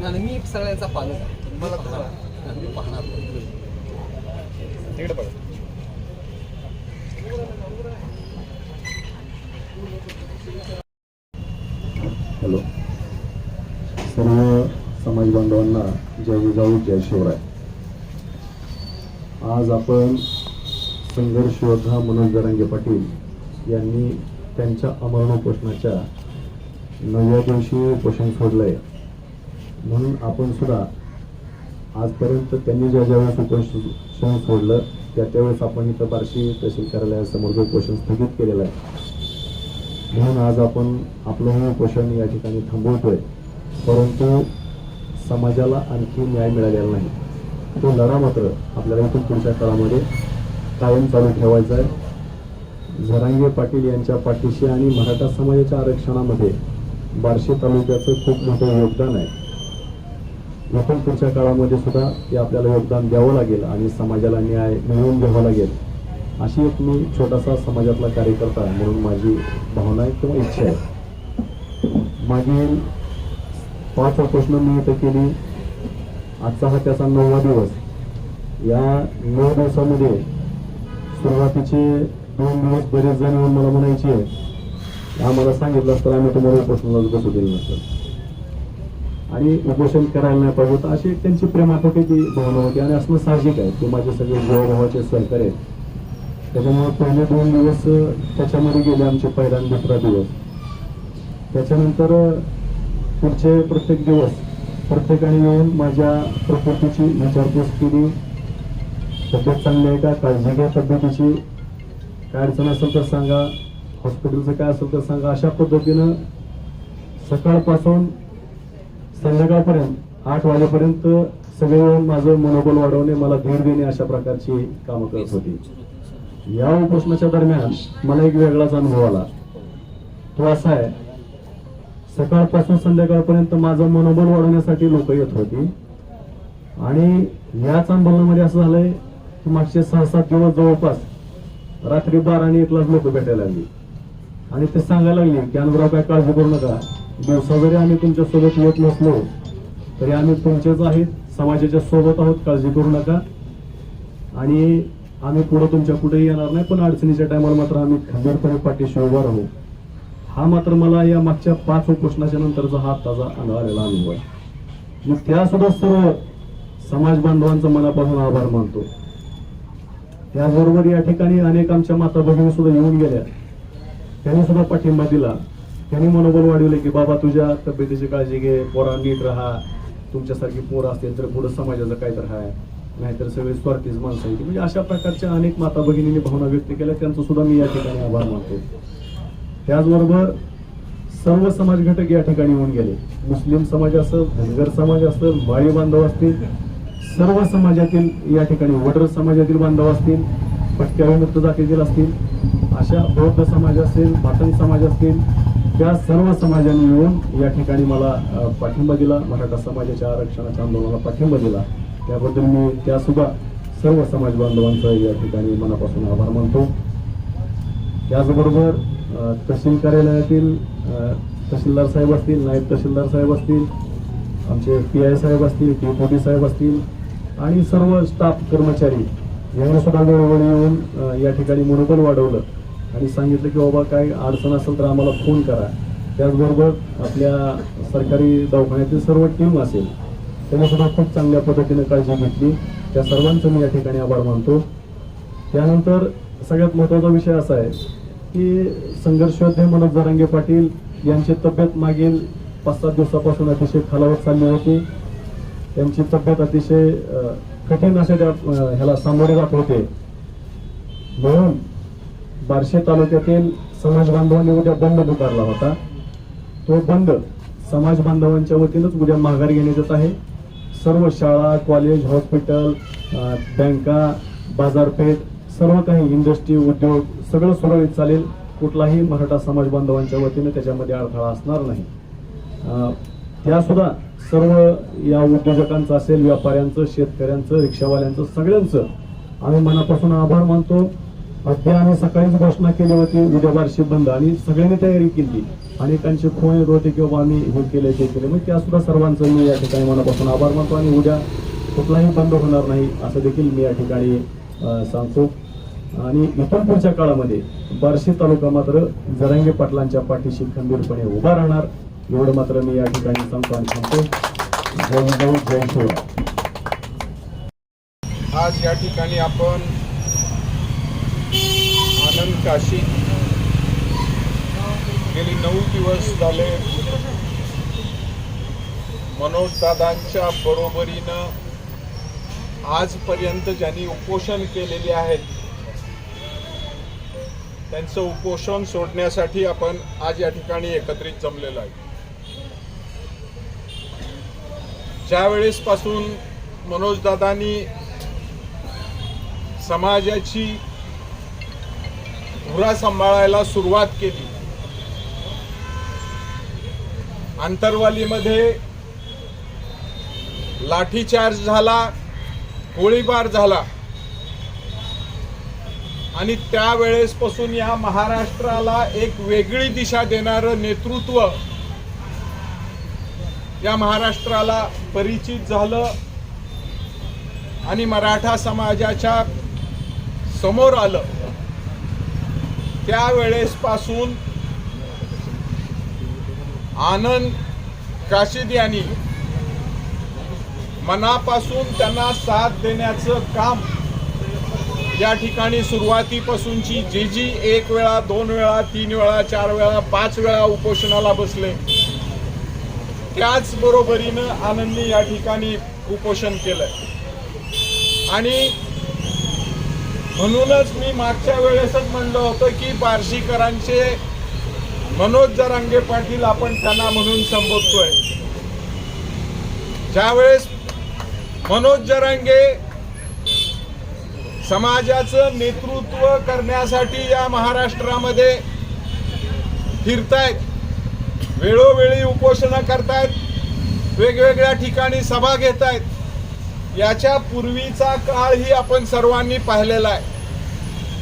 नाही मी सगळ्यांचा पालक मला मी पाहणार तिकडे बघा हॅलो सर्व समाज बांधवांना जाऊ जय शिवराय. आज आपण संघर्ष योद्धा मनोज दरंगे पाटील यांनी त्यांच्या अमरण उपोषणाच्या नव्या दिवशी उपोषण सोडलंय. म्हणून आपण सुद्धा आजपर्यंत त्यांनी ज्या ज्यावेळेस उपोषण सोडलं त्या त्यावेळेस आपण इथं बार्शी तहसील कार्यालयासमोर उपोषण स्थगित केलेलं आहे म्हणून आज आपण आपलं उपोषण या ठिकाणी थांबवतोय. परंतु समाजाला आणखी न्याय मिळालेला नाही. तो लढा मात्र आपल्याला इथून पुढच्या काळामध्ये कायम चालू ठेवायचा आहे. झरांगे पाटील यांच्या पाठीशी आणि मराठा समाजाच्या आरक्षणामध्ये बार्शी तालुक्याचं खूप मोठं योगदान आहे. इथून पुढच्या काळामध्ये सुद्धा ते आपल्याला योगदान द्यावं लागेल आणि समाजाला न्याय मिळवून घ्यावा लागेल अशी एक मी छोटासा समाजातला कार्यकर्ता म्हणून माझी भावना आहे किंवा इच्छा आहे. मागील पाच प्रश्न नियुक्त केली. आजचा हा त्याचा नववा दिवस. या नऊ दिवसामध्ये सुरुवातीचे दोन दिवस बरेच जण येऊन मला म्हणायचे आम्हाला सांगितलं असतं आम्ही तुम्हाला उपोषणाला बसू दिलं नसतं? आणि उपोषण करायला नाही पाहिजे होतं. अशी एक त्यांची प्रेमापोटीची भावना होती आणि असणं साहजिक आहे ते माझे सगळे जीवभावाचे सहकार्य आहेत. त्याच्यामुळे पहिले दोन दिवस त्याच्यामध्ये गेले आमचे पहिला दुसरा दिवस. त्याच्यानंतर पुढचे प्रत्येक दिवस प्रत्येकाने येऊन माझ्या प्रकृतीची विचारपूस केली. तब्येत चांगली आहे का? काळजी घ्या तब्येतीची. काय अडचण असेल तर सांगा. हॉस्पिटलचं काय असेल तर सांगा. अशा पद्धतीनं सकाळपासून संध्याकाळपर्यंत आठ वाजेपर्यंत सगळे येऊन माझं मनोबल वाढवणे मला धीर देणे अशा प्रकारची कामं करत होती. या उपोषणाच्या दरम्यान मला एक वेगळाच अनुभव आला. तो असा आहे सकाळपासून संध्याकाळपर्यंत माझं मनोबल वाढवण्यासाठी लोक येत होती. आणि याच आंदोलनामध्ये असं झालंय की मागचे सहा सात दिवस जवळपास रात्री बारा आणि एकलाच लोक भेटायला लागली. आणि ते सांगायला लागले की अनुभव काय काळजी करू नका. दिवसा जरी आम्ही तुमच्यासोबत येत नसलो तरी आम्ही तुमचेच आहेत समाजाच्या सोबत आहोत काळजी करू नका. आणि आम्ही पुढे तुमच्या कुठेही येणार नाही पण अडचणीच्या टायमाला मात्र आम्ही खंबीरपणे पाठीशी उभा राहू. हा मात्र मला या मागच्या पाच उपोषणाच्या नंतरचा हा ताजा आलेला अनुभव आहे. मग त्या सुद्धा सर्व समाज बांधवांचा मनापासून आभार मानतो. त्याचबरोबर या ठिकाणी अनेक आमच्या माता भगिनी सुद्धा येऊन गेल्या. त्यांनी सुद्धा पाठिंबा दिला. त्यांनी मनोबल वाढवले की बाबा तुझ्या तब्येतीची काळजी घे पोरा नीट राहा. तुमच्यासारखी पोरं असतील तर पुढे समाजाचं काय तर आहे नाहीतर सगळे स्वार्थीच माणसं म्हणजे अशा प्रकारच्या अनेक माता भगिनींनी भावना व्यक्त केल्या. त्यांचा सुद्धा मी या ठिकाणी आभार मानतो. त्याचबरोबर सर्व समाज घटक या ठिकाणी येऊन गेले. मुस्लिम समाज असेल धनगर समाज असेल माळी बांधव असतील सर्व समाजातील या ठिकाणी वडर समाजातील बांधव असतील भटक्या विमुक्त जातीतील असतील अशा बौद्ध समाज असेल भातंग समाज असतील त्या सर्व समाजाने येऊन या ठिकाणी मला पाठिंबा दिला मराठा समाजाच्या आरक्षणाच्या आंदोलनाला पाठिंबा दिला. त्याबद्दल मी त्यासुद्धा सर्व समाज बांधवांचा या ठिकाणी मनापासून आभार मानतो. त्याचबरोबर तहसील कार्यालयातील तहसीलदार साहेब असतील नायब तहसीलदार साहेब असतील आमचे पी आय साहेब असतील टी साहेब असतील आणि सर्व स्टाफ कर्मचारी यांनी सुद्धा वेळोवेळी येऊन या ठिकाणी मनोबल वाढवलं. आणि सांगितलं की बाबा काय अडचण असेल तर आम्हाला फोन करा. त्याचबरोबर आपल्या सरकारी दवाखान्यातील सर्व टीम असेल त्यांनी सुद्धा खूप चांगल्या पद्धतीने काळजी घेतली. त्या सर्वांचं मी या ठिकाणी आभार मानतो. त्यानंतर सगळ्यात महत्त्वाचा विषय असा आहे की संघर्ष योद्धे मनोज जरांगे पाटील यांची तब्येत मागील पाच सात दिवसापासून अतिशय खालावत चालली होती. त्यांची तब्येत अतिशय कठीण असे त्या ह्याला सामोरे जात होते. म्हणून बार्शी तालुक्यातील समाज बांधवांनी उद्या बंद पुकारला होता. तो बंद समाज बांधवांच्या वतीनंच उद्या माघार घेण्यात येत आहे. सर्व शाळा कॉलेज हॉस्पिटल बँका बाजारपेठ सर्व काही इंडस्ट्री उद्योग सगळं सुरळीत चालेल. कुठलाही मराठा समाज बांधवांच्या वतीनं त्याच्यामध्ये अडथळा असणार नाही. त्यासुद्धा सर्व या उद्योजकांचं असेल व्यापाऱ्यांचं शेतकऱ्यांचं रिक्षावाल्यांचं सगळ्यांचं आम्ही मनापासून आभार मानतो. अद्या आम्ही सकाळीच घोषणा केली होती उद्या बारशी बंद आणि सगळ्यांनी तयारी केली. अनेकांचे फोन येत होते किंवा आम्ही हे केले ते केले. मग त्यासुद्धा सर्वांचं मी या ठिकाणी मनापासून आभार मानतो आणि उद्या कुठलाही बंद होणार नाही असं देखील मी या ठिकाणी सांगतो. आणि इथून पुढच्या काळामध्ये बार्शी तालुका मात्र जरांगे पाटलांच्या पाठीशी खंबीरपणे उभा राहणार. एवढं मात्र मी या ठिकाणी सांगतो आणि सांगतो जय शिवराय. आज या ठिकाणी आपण आनंद काशी गेली नऊ दिवस झाले. मनोज दादांच्या बरोबरीनं आजपर्यंत ज्यांनी उपोषण केलेले आहेत त्यांचं उपोषण सोडण्यासाठी आपण आज या ठिकाणी एकत्रित जमलेलो आहे. ज्या मनोजदादांनी समाजाची धुरा सांभाळायला सुरुवात केली आंतरवालीमध्ये लाठीचार्ज झाला गोळीबार झाला आणि त्यावेळेसपासून या महाराष्ट्राला एक वेगळी दिशा देणारं नेतृत्व या महाराष्ट्राला परिचित झालं. आणि मराठा समाजाच्या समोर आलं. त्यावेळेसपासून आनंद काशिद यांनी मनापासून त्यांना साथ देण्याचं काम या ठिकाणी सुरुवातीपासूनची जी जी एक वेळा दोन वेळा तीन वेळा चार वेळा पाच वेळा उपोषणाला बसले. त्याच बरोबरीनं या ठिकाणी उपोषण केलंय. आणि म्हणूनच मी मागच्या वेळेसच म्हणलं होतं की बार्शीकरांचे मनोज जरांगे पाटील आपण त्यांना म्हणून संबोधतोय. ज्यावेळेस मनोज जरांगे समाजाचं नेतृत्व करण्यासाठी या महाराष्ट्रामध्ये फिरतायत. वेळोवेळी उपोषणं करतायत. वेगवेगळ्या ठिकाणी सभा घेत आहेत याच्या पूर्वीचा काळही आपण सर्वांनी पाहिलेला आहे.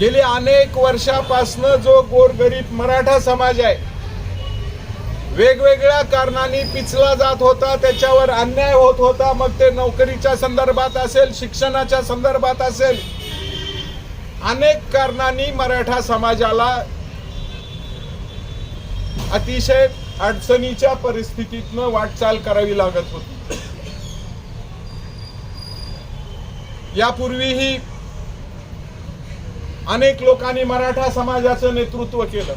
गेली अनेक वर्षापासनं जो गोरगरीब मराठा समाज आहे वेगवेगळ्या कारणांनी पिचला जात होता त्याच्यावर अन्याय होत होता मग ते नोकरीच्या संदर्भात असेल शिक्षणाच्या संदर्भात असेल अनेक कारणांनी मराठा समाजाला अतिशय अडचणीच्या परिस्थितीतनं वाटचाल करावी लागत होती. यापूर्वीही अनेक लोकांनी मराठा समाजाचं नेतृत्व केलं.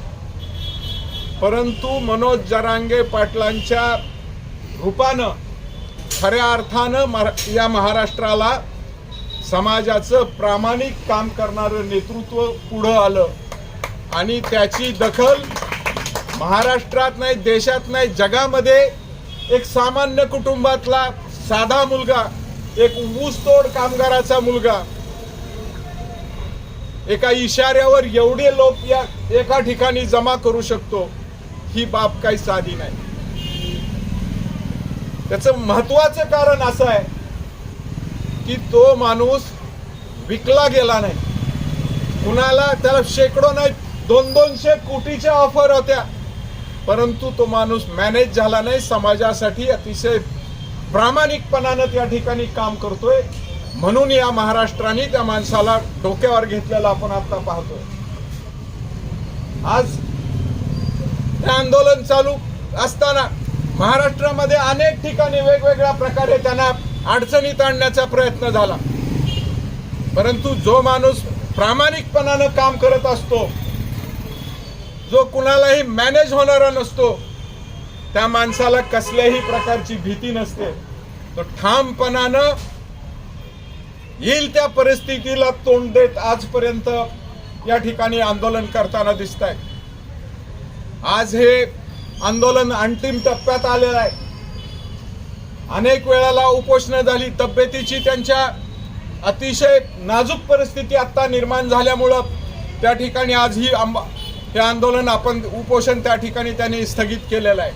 परंतु मनोज जरांगे पाटलांच्या रूपानं खऱ्या अर्थानं मरा- या महाराष्ट्राला समाजाचं प्रामाणिक काम करणारं नेतृत्व पुढं आलं. आणि त्याची दखल महाराष्ट्रात नाही देशात नाही जगामध्ये एक सामान्य कुटुंबातला साधा मुलगा एक ऊसतोड कामगाराचा मुलगा एका इशाऱ्यावर एवढे लोक या एका ठिकाणी जमा करू शकतो ही बाब काही साधी नाही. त्याचं महत्वाचं कारण असं आहे की तो माणूस विकला गेला नाही. कुणाला त्याला शेकडो नाही दोन दोनशे कोटीच्या ऑफर होत्या. परंतु तो माणूस मॅनेज झाला नाही समाजासाठी अतिशय प्रामाणिकपणानं त्या ठिकाणी काम करतोय. म्हणून या महाराष्ट्राने त्या माणसाला डोक्यावर घेतलेला आपण आता पाहतोय. आज हे आंदोलन चालू असताना महाराष्ट्रामध्ये अनेक ठिकाणी वेगवेगळ्या प्रकारे त्यांना अडचणीत आणण्याचा प्रयत्न झाला. परंतु जो माणूस प्रामाणिकपणानं काम करत असतो जो कुणालाही मॅनेज होणारा नसतो त्या माणसाला कसल्याही प्रकारची भीती नसते. तो ठामपणानं येईल त्या परिस्थितीला तोंड देत आजपर्यंत या ठिकाणी आंदोलन करताना दिसत आहे आज हे आंदोलन अंतिम टप्प्यात आलेलं आहे. अनेक वेळाला उपोषणं झाली. तब्येतीची त्यांच्या अतिशय नाजूक परिस्थिती आता निर्माण झाल्यामुळं त्या ठिकाणी आज ही आंबा हे आंदोलन आपण उपोषण त्या ठिकाणी त्यांनी स्थगित केलेलं आहे.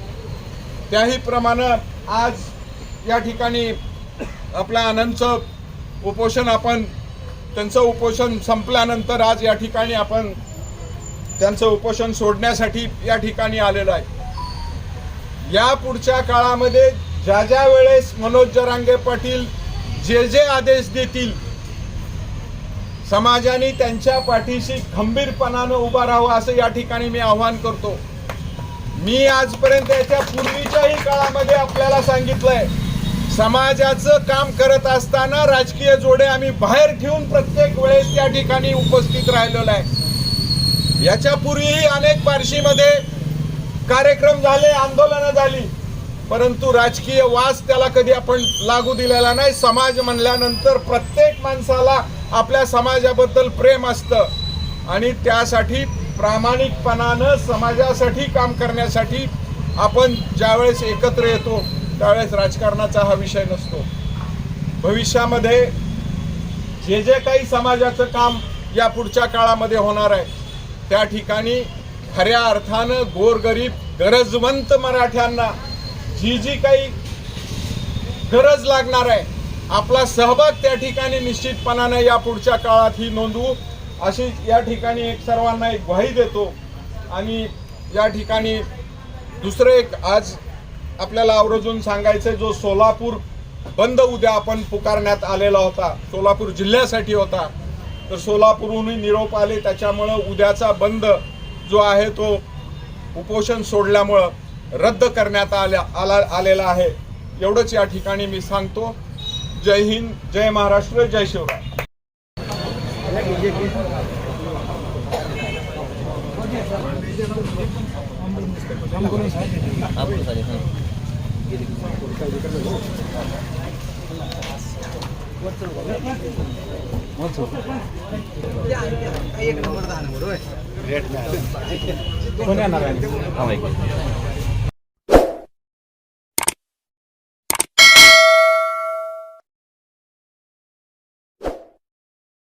त्याही प्रमाणे आज या ठिकाणी आपल्या आनंदचं उपोषण आपण त्यांचं उपोषण संपल्यानंतर आज या ठिकाणी आपण त्यांचं उपोषण सोडण्यासाठी या ठिकाणी आलेलं आहे. या पुढच्या काळामध्ये ज्या ज्या वेळेस मनोज जरांगे पाटील जे जे आदेश देतील समाजाने त्यांच्या पाठीशी खंबीरपणानं उभा राहावं असं या ठिकाणी मी आव्हान करतो. मी आजपर्यंत याच्या पूर्वीच्याही काळामध्ये आपल्याला सांगितलंय समाजाचं काम करत असताना राजकीय जोडे आम्ही बाहेर ठेवून प्रत्येक वेळेस त्या ठिकाणी उपस्थित राहिलेलो आहे. याच्या पूर्वीही अनेक बार्शीमध्ये कार्यक्रम झाले आंदोलनं झाली. परंतु राजकीय वास त्याला कधी आपण लागू दिलेला नाही. समाज म्हणल्यानंतर प्रत्येक माणसाला आपल्या समाजाबद्दल प्रेम असतं. आणि त्यासाठी प्रामाणिकपणानं समाजासाठी काम करण्यासाठी आपण ज्यावेळेस एकत्र येतो त्यावेळेस राजकारणाचा हा विषय नसतो. भविष्यामध्ये जे जे काही समाजाचं काम या पुढच्या काळामध्ये होणार आहे त्या ठिकाणी खऱ्या अर्थानं गोरगरीब गरजवंत मराठ्यांना जी जी काही गरज लागणार आहे आपला सहभाग त्या ठिकाणी निश्चितपणाने या पुढच्या काळात ही नोंदवू. अशी या ठिकाणी एक सर्वांना एक ग्वाही देतो आणि या ठिकाणी दुसरं एक आज आपल्याला आवर्जून सांगायचं जो सोलापूर बंद उद्या आपण पुकारण्यात आलेला होता सोलापूर जिल्ह्यासाठी होता. तर सोलापूरहूनही निरोप आले त्याच्यामुळं उद्याचा बंद जो आहे तो उपोषण सोडल्यामुळं रद्द करण्यात आल्या आला आलेला आहे. एवढंच या ठिकाणी मी सांगतो. जय हिंद जय महाराष्ट्र जय शिवराय. एक नंबर